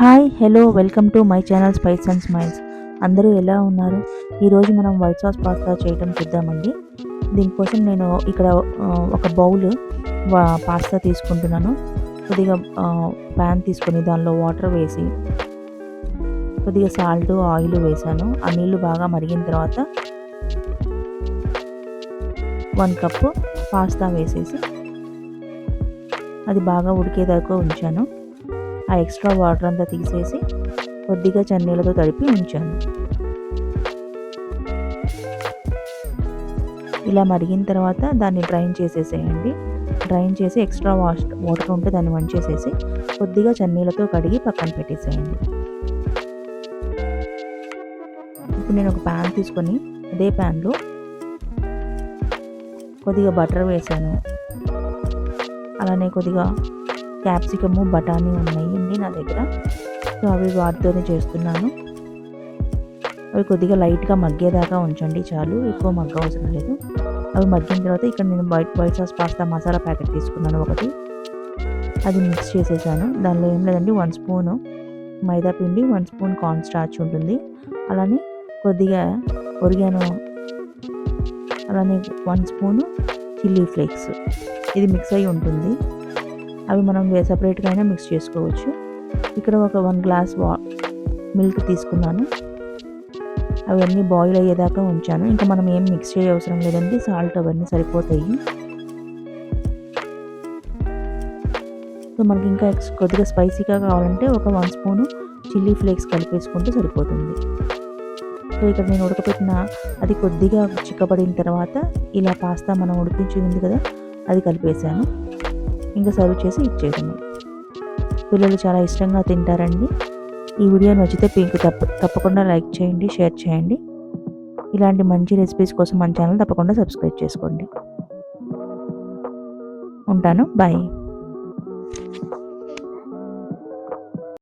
Hi hello welcome to my channel spice and smiles. అందరూ ఎలా ఉన్నారు? ఈరోజు మనం వైట్ సాస్ పాస్తా చేయడం చూద్దామండి. దీనికోసం నేను ఇక్కడ ఒక బౌల్ పాస్తా తీసుకుంటున్నాను. కొద్దిగా ప్యాన్ తీసుకొని దానిలో వాటర్ వేసి కొద్దిగా సాల్ట్ ఆయిల్ వేసాను. ఆ నీళ్ళు బాగా మరిగిన తర్వాత వన్ కప్పు పాస్తా వేసేసి అది బాగా ఉడికేదాకా ఉంచాను. ఆ ఎక్స్ట్రా వాటర్ అంతా తీసేసి కొద్దిగా చన్నీలతో తడిపి ఉంచాను. ఇలా మరిగిన తర్వాత దాన్ని డ్రైన్ చేసేసేయండి. డ్రైన్ చేసి ఎక్స్ట్రా వాష్ వాటర్ ఉంటే దాన్ని వంచేసేసి కొద్దిగా చన్నీళ్ళతో కడిగి పక్కన పెట్టేసేయండి. ఇప్పుడు నేను ఒక ప్యాన్ తీసుకొని అదే ప్యాన్లో కొద్దిగా బటర్ వేసాను. అలానే కొద్దిగా క్యాప్సికము బఠానీ ఉన్నాయండి నా దగ్గర. సో అవి వాటితోనే చేస్తున్నాను. అవి కొద్దిగా లైట్గా మగ్గేదాకా ఉంచండి చాలు ఎక్కువ మగ్గ అవసరం లేదు. అవి మగ్గిన తర్వాత ఇక్కడ నేను white white sauce pasta masala packet తీసుకున్నాను ఒకటి. అది మిక్స్ చేసేసాను. దానిలో ఏం లేదండి వన్ స్పూను మైదా పిండి వన్ స్పూన్ కార్న్ స్టార్చ్ ఉంటుంది. అలానే కొద్దిగా ఒరిగాను అలానే వన్ స్పూను చిల్లీ ఫ్లేక్స్. ఇది మిక్స్ అయి ఉంటుంది. అవి మనం సపరేట్గా అయినా మిక్స్ చేసుకోవచ్చు. ఇక్కడ ఒక వన్ గ్లాస్ వా మిల్క్ తీసుకున్నాను. అవన్నీ బాయిల్ అయ్యేదాకా ఉంచాను. ఇంకా మనం ఏం మిక్స్ చేయ అవసరం లేదండి. సాల్ట్ అవన్నీ సరిపోతాయి. సో మనకి ఇంకా ఎక్స్ కొద్దిగా స్పైసీగా కావాలంటే ఒక వన్ స్పూను చిల్లీ ఫ్లేక్స్ కలిపేసుకుంటే సరిపోతుంది. సో ఇక్కడ నేను ఉడకపెట్టిన అది కొద్దిగా చిక్కబడిన తర్వాత ఇలా పాస్తా మనం ఉడికించి ఉంది కదా అది కలిపేసాను ఇంకా సర్వ్ చేసి ఇచ్చేయడము. పిల్లలు చాలా ఇష్టంగా తింటారండి. ఈ వీడియో నచ్చితే మీకు తప్ప తప్పకుండా లైక్ చేయండి షేర్ చేయండి. ఇలాంటి మంచి రెసిపీస్ కోసం మన ఛానల్ తప్పకుండా సబ్స్క్రైబ్ చేసుకోండి. ఉంటాను. బాయ్.